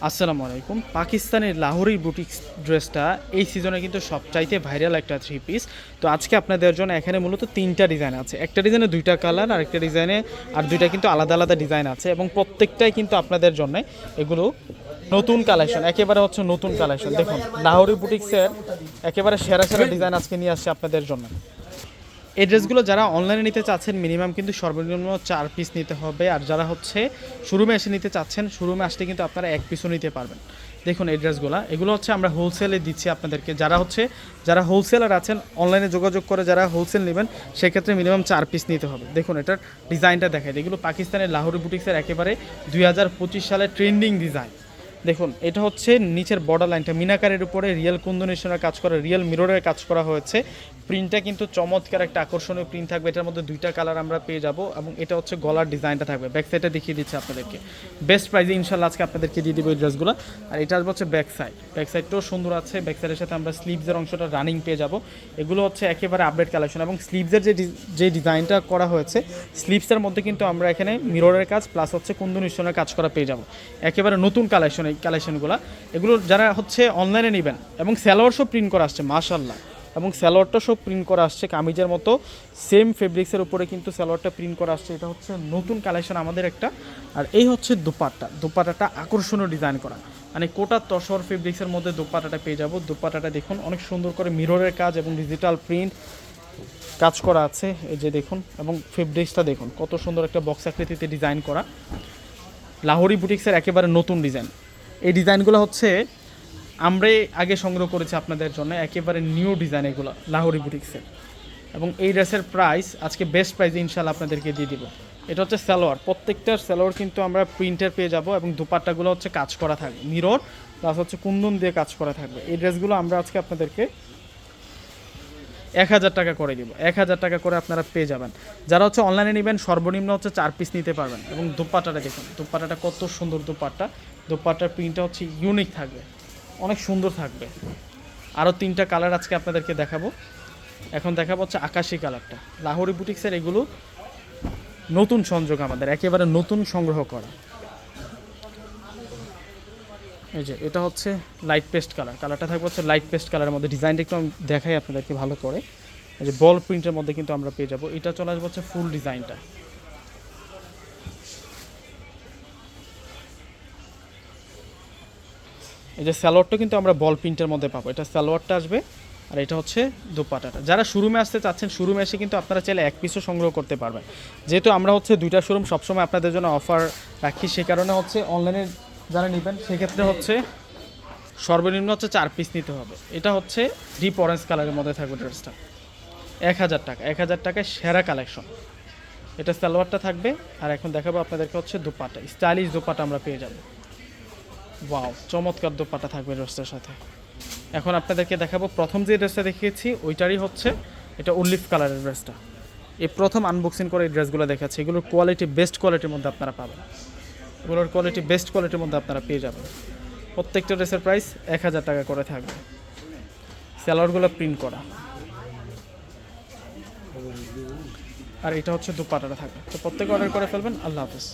আসসালামু আলাইকুম। পাকিস্তানের লাহোরি বুটিক ড্রেসটা এই সিজনে কিন্তু সবচাইতে ভাইরাল একটা থ্রি পিস তো আজকে আপনাদের জন্য এখানে মূলত তিনটা ডিজাইন আছে। একটা ডিজাইনে দুইটা কালার আর একটা ডিজাইনে আর দুইটা কিন্তু আলাদা আলাদা ডিজাইন আছে। এবং প্রত্যেকটাই কিন্তু আপনাদের জন্য এগুলো নতুন কালেকশন একেবারে হচ্ছে নতুন কালেকশন দেখুন লাহোরি বুটিক্সের একেবারে সেরা সেরা ডিজাইন আজকে নিয়ে আসছে আপনাদের জন্য। এই ড্রেসগুলো যারা অনলাইনে নিতে চাচ্ছেন মিনিমাম কিন্তু সর্বনিম্ন চার পিস নিতে হবে। আর যারা হচ্ছে শোরুমে এসে নিতে চাচ্ছেন শোরুমে আসলে কিন্তু আপনারা এক পিসও নিতে পারবেন। দেখুন এই ড্রেসগুলো এগুলো হচ্ছে আমরা হোলসেলে দিচ্ছি আপনাদেরকে। যারা হচ্ছে, যারা হোলসেলার আছেন অনলাইনে যোগাযোগ করে যারা হোলসেল নেবেন, সেক্ষেত্রে মিনিমাম চার পিস নিতে হবে। দেখুন এটার ডিজাইনটা দেখায় এগুলো পাকিস্তানের লাহোরি বুটিক্সের একেবারে দুই সালের ট্রেন্ডিং ডিজাইন দেখুন, এটা হচ্ছে নিচের বর্ডার লাইনটা মিনাকারের উপরে রিয়েল কুন্দনেশনের কাজ করা রিয়েল মিররের কাজ করা হয়েছে। প্রিন্টটা কিন্তু চমৎকার একটা আকর্ষণীয় প্রিন্ট থাকবে। এটার মধ্যে দুইটা কালার আমরা পেয়ে যাব এবং এটা হচ্ছে গলার ডিজাইনটা থাকবে। ব্যাক সাইডটা দেখিয়ে দিচ্ছে আপনাদেরকে। বেস্ট প্রাইজে ইনশাল্লাহ আজকে আপনাদেরকে দিয়ে দিব এই ড্রেসগুলো। আর এটা আসবে হচ্ছে ব্যাক সাইড ব্যাক সাইডটাও সুন্দর আছে। ব্যাক সাইডের সাথে আমরা স্লিভসের অংশটা রানিং পেয়ে যাব। এগুলো হচ্ছে একেবারে আপডেট কালেকশন এবং স্লিভসের যে যে ডিজাইনটা করা হয়েছে স্লিভসের মধ্যে কিন্তু আমরা এখানে মিররের কাজ প্লাস হচ্ছে কুন্দনিশনের কাজ করা পেয়ে যাব। একেবারে নতুন কালেকশন এই কালেকশনগুলো এগুলো যারা হচ্ছে অনলাইনে নেবেন এবং স্যালোয়ারসও প্রিন্ট করা আসছে মাশাল্লাহ এবং স্যালোয়ারটা সব প্রিন্ট করা আসছে কামিজের মতো। সেম ফেব্রিক্সের উপরে কিন্তু স্যালোয়ারটা প্রিন্ট করা আসছে। এটা হচ্ছে নতুন কালেকশন আমাদের একটা। আর এই হচ্ছে দুপাট্টা। দুপাট্টাটা আকর্ষণীয় ডিজাইন করা। মানে কোটা তসর ফেব্রিক্সের মধ্যে দুপাট্টাটা পেয়ে যাব। দুপাট্টাটা দেখুন, অনেক সুন্দর করে মিররের কাজ এবং ডিজিটাল প্রিন্ট কাজ করা আছে। এই যে দেখুন, এবং ফেব্রিক্সটা দেখুন, কত সুন্দর একটা বক্স আকৃতিতে ডিজাইন করা। লাহোরি বুটিক্সের একেবারে নতুন ডিজাইন এই ডিজাইনগুলো হচ্ছে আমরাই আগে সংগ্রহ করেছি আপনাদের জন্য একেবারে নিউ ডিজাইন এগুলো লাহোরি বুটিক্সের এবং এই ড্রেসের প্রাইস আজকে বেস্ট প্রাইসে ইনশাল্লাহ আপনাদেরকে দিয়ে দিব। এটা হচ্ছে সালোয়ার প্রত্যেকটার সালোয়ার কিন্তু আমরা প্রিন্টার পেয়ে যাব এবং দুপাট্টাগুলো হচ্ছে কাজ করা থাকবে মিরর প্লাস হচ্ছে কুন্দন দিয়ে কাজ করা থাকবে। এই ড্রেসগুলো আমরা আজকে আপনাদেরকে এক হাজার টাকা করে দিব, এক হাজার টাকা করে আপনারা পেয়ে যাবেন। যারা হচ্ছে অনলাইনে নেবেন, সর্বনিম্ন হচ্ছে চার পিস নিতে পারবেন। এবং দুপাট্টাটা দেখুন, দুপাট্টাটা কত সুন্দর দুপাট্টা। দুপাট্টার প্রিন্টটা হচ্ছে ইউনিক থাকবে। অনেক সুন্দর থাকবে। আরও তিনটা কালার আজকে আপনাদেরকে দেখাবো। এখন দেখাবো হচ্ছে আকাশি কালারটা। লাহোরি বুটিক্সের এগুলো নতুন সংযোগ আমাদের, একেবারে নতুন সংগ্রহ করা। এই যে, এটা হচ্ছে লাইট পেস্ট কালার কালারটা থাকবে হচ্ছে লাইট পেস্ট কালারের মধ্যে। ডিজাইনটা একটু দেখাই আপনাদেরকে ভালো করে। এই যে বল প্রিন্টের মধ্যে কিন্তু আমরা পেয়ে যাব। এটা চলে আসবে হচ্ছে ফুল ডিজাইনটা এই যে স্যালোয়ারটা কিন্তু আমরা বল প্রিন্টের মধ্যে পাবো। এটা স্যালোয়ারটা আসবে আর এটা হচ্ছে দুপাটাটা। যারা শোরুমে আসতে চাচ্ছেন, শোরুমে এসে কিন্তু আপনারা চাইলে এক পিসও সংগ্রহ করতে পারবেন। যেহেতু আমরা হচ্ছে দুইটা শোরুম সবসময় আপনাদের জন্য অফার রাখি, সে কারণে হচ্ছে অনলাইনে যারা নেবেন, সেক্ষেত্রে হচ্ছে সর্বনিম্ন হচ্ছে চার পিস নিতে হবে। এটা হচ্ছে ডিপ অরেঞ্জ কালারের মধ্যে থাকবে ড্রেসটা। এক হাজার টাকা, এক হাজার টাকায় সেরা কালেকশন এটা সালোয়ারটা থাকবে আর এখন দেখাবো আপনাদেরকে হচ্ছে দুপাটা স্টাইলিশ দুপাটা আমরা পেয়ে যাব। ওয়াও চমৎকার দোপাটা থাকবে ড্রেসটার সাথে। এখন আপনাদেরকে দেখাবো, প্রথম যে ড্রেসটা দেখিয়েছি, ওইটারই হচ্ছে এটা উল্লিফ কালারের ড্রেসটা। এই প্রথম আনবক্সিং করে এই ড্রেসগুলো দেখাচ্ছি, এগুলোর কোয়ালিটি বেস্ট কোয়ালিটির মধ্যে আপনারা পাবেন। এগুলোর কোয়ালিটি বেস্ট কোয়ালিটির মধ্যে আপনারা পেয়ে যাবেন। প্রত্যেকটা ড্রেসের প্রাইস এক হাজার টাকা করে থাকবে। স্যালোয়ারগুলো প্রিন্ট করা। আর এটা হচ্ছে দুপাটাটা থাকবে। তো প্রত্যেকে অর্ডার করে ফেলবেন, আল্লাহ হাফেজ।